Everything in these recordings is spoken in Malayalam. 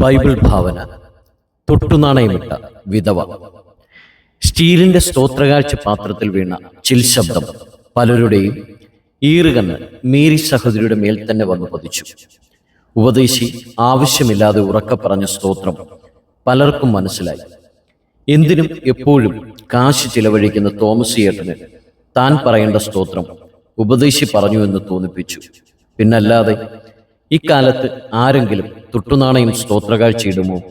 ബൈബിൾ ഭാവന തൊട്ടുനാണയമിട്ട വിധവ. സ്റ്റീലിന്റെ സ്തോത്രകാഴ്ച പാത്രത്തിൽ വീണ ചിൽ ശബ്ദം പലരുടെയും ഈറുകണ്ണ് മീരി സഹോദരിയുടെ മേൽ തന്നെ വന്നു പതിച്ചു. ഉപദേശി ആവശ്യമില്ലാതെ ഉറക്ക പറഞ്ഞ സ്തോത്രം പലർക്കും മനസ്സിലായി. എന്തിനും എപ്പോഴും കാശ് ചിലവഴിക്കുന്ന തോമസ് ഏട്ടന് താൻ പറയേണ്ട സ്തോത്രം ഉപദേശി പറഞ്ഞു എന്ന് തോന്നിപ്പിച്ചു. പിന്നല്ലാതെ ഇക്കാലത്ത് ആരെങ്കിലും തൊട്ടുനാണയം സ്തോത്രകാഴ്ചയിടുമോ?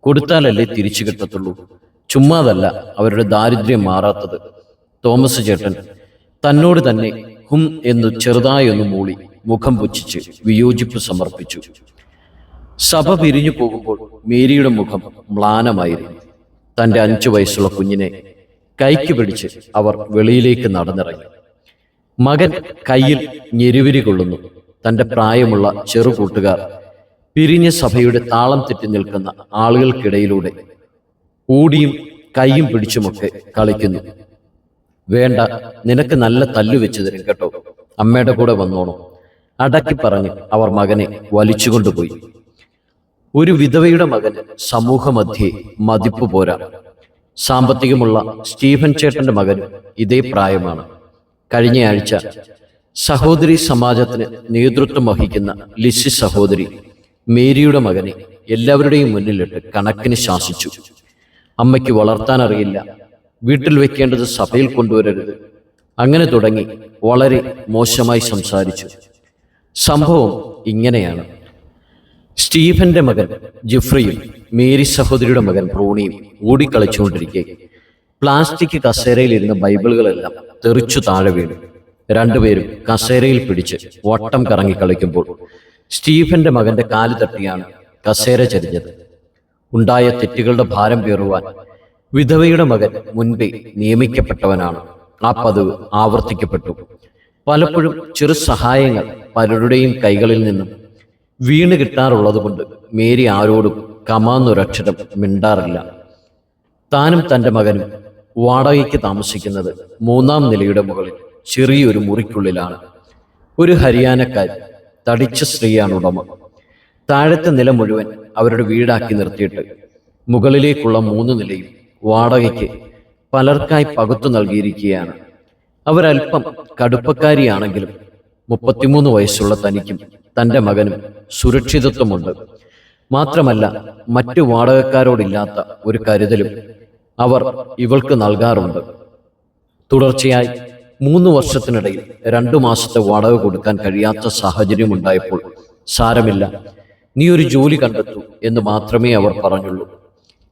കൊടുത്താലല്ലേ തിരിച്ചു കിട്ടത്തുള്ളൂ. ചുമ്മാതല്ല അവരുടെ ദാരിദ്ര്യം മാറാത്തത്. തോമസ് ചേട്ടൻ തന്നോട് തന്നെ ഹും എന്ന് ചെറുതായൊന്ന് മൂളി മുഖം പുച്ഛിച്ച് വിയോജിപ്പ് സമർപ്പിച്ചു. സഭ പിരിഞ്ഞു പോകുമ്പോൾ മേരിയുടെ മുഖം മ്ലാനമായിരുന്നു. തന്റെ അഞ്ചു വയസ്സുള്ള കുഞ്ഞിനെ കൈക്ക് പിടിച്ച് അവർ വെളിയിലേക്ക് നടന്നിറങ്ങി. മകൻ കയ്യിൽ ഞെരുവിരി കൊള്ളുന്നു. തന്റെ പ്രായമുള്ള ചെറു കൂട്ടുകാർ പിരിഞ്ഞ സഭയുടെ താളം തെറ്റി നിൽക്കുന്ന ആളുകൾക്കിടയിലൂടെ ഊടിയും കൈയും പിടിച്ചുമൊക്കെ കളിക്കുന്നു. വേണ്ട നിനക്ക് നല്ല തല്ലു വെച്ച് തരും കേട്ടോ. അമ്മയുടെ കൂടെ വന്നോണം. അടക്കി പറഞ്ഞ് അവർ മകനെ വലിച്ചുകൊണ്ടുപോയി. ഒരു വിധവയുടെ മകന് സമൂഹമധ്യേ മതിപ്പ് പോരാ. സാമ്പത്തികമുള്ള സ്റ്റീഫൻ ചേട്ടന്റെ മകൻ ഇതേ പ്രായമാണ്. കഴിഞ്ഞയാഴ്ച സഹോദരി സമാജത്തിന് നേതൃത്വം വഹിക്കുന്ന ലിസി സഹോദരി മേരിയുടെ മകനെ എല്ലാവരുടെയും മുന്നിലിട്ട് കണക്കിന് ശാസിച്ചു. അമ്മയ്ക്ക് വളർത്താൻ അറിയില്ല. വീട്ടിൽ വെക്കേണ്ടത് സഭയിൽ കൊണ്ടുവരരുത്. അങ്ങനെ തുടങ്ങി വളരെ മോശമായി സംസാരിച്ചു. സംഭവം ഇങ്ങനെയാണ്. സ്റ്റീഫന്റെ മകൻ ജിഫ്രിയും മേരി സഹോദരിയുടെ മകൻ പ്രോണിയും ഓടിക്കളിച്ചുകൊണ്ടിരിക്കെ. പ്ലാസ്റ്റിക് കസേരയിലിരുന്ന ബൈബിളുകളെല്ലാം തെറിച്ചു താഴെ വീണു. രണ്ടുപേരും കസേരയിൽ പിടിച്ച് വട്ടം കറങ്ങി കളിക്കുമ്പോൾ സ്റ്റീഫന്റെ മകന്റെ കാൽ തട്ടിയാണ് കസേര ചരിഞ്ഞത്. ഉണ്ടായ തെറ്റുകളുടെ ഭാരം പേറുവാൻ വിധവയുടെ മകൻ മുൻപേ നിയമിക്കപ്പെട്ടവനാണ്. ആ പതിവ് ആവർത്തിക്കപ്പെട്ടു. പലപ്പോഴും ചെറു സഹായങ്ങൾ പലരുടെയും കൈകളിൽ നിന്നും വീണ് കിട്ടാറുള്ളതുകൊണ്ട് മേരി ആരോടും കമാന്നൊരക്ഷരം മിണ്ടാറില്ല. താനും തന്റെ മകനും വാടകയ്ക്ക് താമസിക്കുന്നത് മൂന്നാം നിലയുടെ മുകളിൽ ചെറിയൊരു മുറിക്കുള്ളിലാണ്. ഒരു ഹരിയാനക്കാരി തടിച്ച സ്ത്രീയാണ് ഉടമ. താഴത്തെ നില മുഴുവൻ അവരുടെ വീടാക്കി നിർത്തിയിട്ട് മുകളിലേക്കുള്ള മൂന്ന് നിലയും വാടകയ്ക്ക് പലർക്കായി പകുത്തു നൽകിയിരിക്കുകയാണ്. അവരല്പം കടുപ്പക്കാരിയാണെങ്കിലും മുപ്പത്തിമൂന്ന് വയസ്സുള്ള തനിക്കും തന്റെ മകനും സുരക്ഷിതത്വമുണ്ട്. മാത്രമല്ല മറ്റു വാടകക്കാരോടില്ലാത്ത ഒരു കരുതലും അവർ ഇവൾക്ക് നൽകാറുണ്ട്. തുടർച്ചയായി മൂന്ന് വർഷത്തിനിടയിൽ രണ്ടു മാസത്തെ വാടക കൊടുക്കാൻ കഴിയാത്ത സാഹചര്യം ഉണ്ടായപ്പോൾ സാരമില്ല. നീ ഒരു ജോലി കണ്ടെത്തൂ എന്ന് മാത്രമേ അവർ പറഞ്ഞുള്ളൂ.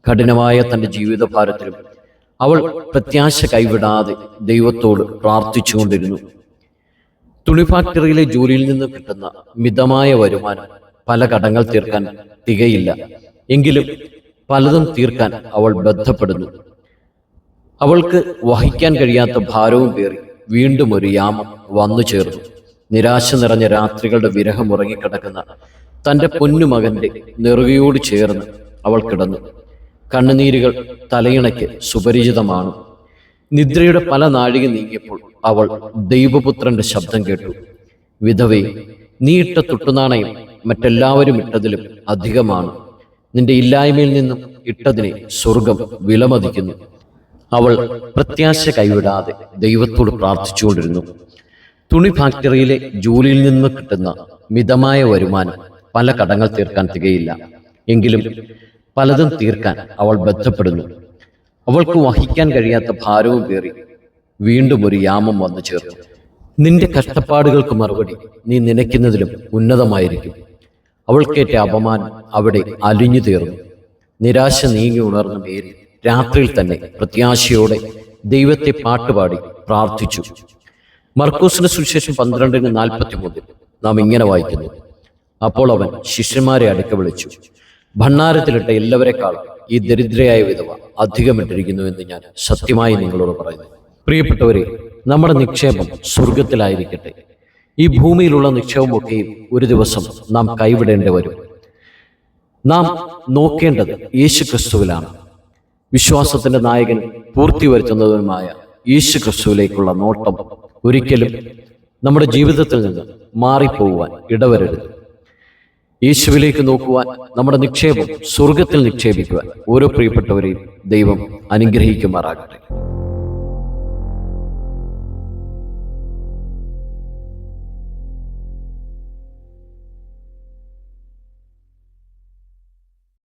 കഠിനമായ തന്റെ ജീവിതഭാരത്തിലും അവൾ പ്രത്യാശ കൈവിടാതെ ദൈവത്തോട് പ്രാർത്ഥിച്ചുകൊണ്ടിരുന്നു. തുണി ഫാക്ടറിയിലെ ജോലിയിൽ നിന്ന് കിട്ടുന്ന മിതമായ വരുമാനം പല കടങ്ങൾ തീർക്കാൻ തികയില്ല. എങ്കിലും പലതും തീർക്കാൻ അവൾ ബന്ധപ്പെടുന്നു അവൾക്ക് വഹിക്കാൻ കഴിയാത്ത ഭാരവും പേറി വീണ്ടും ഒരു യാമം വന്നു ചേർന്നു. നിരാശ നിറഞ്ഞ രാത്രികളുടെ വിരഹം ഉറങ്ങിക്കിടക്കുന്ന തന്റെ പൊന്നുമകന്റെ നെറുകയോട് ചേർന്ന് അവൾ കിടന്നു. കണ്ണുനീരുകൾ തലയിണയ്ക്ക് സുപരിചിതമാണ്. നിദ്രയുടെ പല നാഴിക നീങ്ങിയപ്പോൾ അവൾ ദൈവപുത്രന്റെ ശബ്ദം കേട്ടു. വിധവേ നീ ഇട്ട തുട്ടുനാണയം മറ്റെല്ലാവരും ഇട്ടതിലും അധികമാണ്. നിന്റെ ഇല്ലായ്മയിൽ നിന്നും ഇട്ടതിനെ സ്വർഗം വിലമതിക്കുന്നു. അവൾ പ്രത്യാശ കൈവിടാതെ ദൈവത്തോട് പ്രാർത്ഥിച്ചുകൊണ്ടിരുന്നു. തുണി ഫാക്ടറിയിലെ ജോലിയിൽ നിന്ന് കിട്ടുന്ന മിതമായ വരുമാനം പല കടങ്ങൾ തീർക്കാൻ തികയില്ല. എങ്കിലും പലതും തീർക്കാൻ അവൾ ബന്ധപ്പെടുന്നു അവൾക്ക് വഹിക്കാൻ കഴിയാത്ത ഭാരവും കയറി വീണ്ടും ഒരു യാമം വന്നു ചേർന്നു നിന്റെ കഷ്ടപ്പാടുകൾക്ക് മറുപടി നീ നനയ്ക്കുന്നതിലും ഉന്നതമായിരിക്കും. അവൾക്കേറ്റ അപമാനം അവിടെ അലിഞ്ഞു തീർന്നു. നിരാശ നീങ്ങി ഉണർന്നു മേരി രാത്രിയിൽ തന്നെ പ്രത്യാശയോടെ ദൈവത്തെ പാട്ടുപാടി പ്രാർത്ഥിച്ചു. മർക്കൂസിന്റെ സുവിശേഷം പന്ത്രണ്ടിന് നാൽപ്പത്തി മൂന്നിൽ നാം ഇങ്ങനെ വായിക്കുന്നു. അപ്പോൾ അവൻ ശിഷ്യന്മാരെ അടുക്ക വിളിച്ചു ഭണ്ണാരത്തിലിട്ട എല്ലാവരെക്കാളും ഈ ദരിദ്രയായ വിധവ അധികമിട്ടിരിക്കുന്നു എന്ന് ഞാൻ സത്യമായി നിങ്ങളോട് പറയുന്നു. പ്രിയപ്പെട്ടവരെ നമ്മുടെ നിക്ഷേപം സ്വർഗത്തിലായിരിക്കട്ടെ ഈ ഭൂമിയിലുള്ള നിക്ഷേപമൊക്കെയും ഒരു ദിവസം നാം കൈവിടേണ്ടി വരും. നാം നോക്കേണ്ടത് യേശു ക്രിസ്തുവിലാണ് വിശ്വാസത്തിന്റെ നായകൻ പൂർത്തി വരുത്തുന്നതുമായ യേശു ക്രിസ്തുവിലേക്കുള്ള നോട്ടം ഒരിക്കലും നമ്മുടെ ജീവിതത്തിൽ നിന്ന് മാറിപ്പോകുവാൻ ഇടവരരുത്. യേശുവിലേക്ക് നോക്കുവാൻ നമ്മുടെ നിക്ഷേപം സ്വർഗത്തിൽ നിക്ഷേപിക്കുവാൻ ഓരോ പ്രിയപ്പെട്ടവരെയും ദൈവം അനുഗ്രഹിക്കുമാറാകട്ടെ.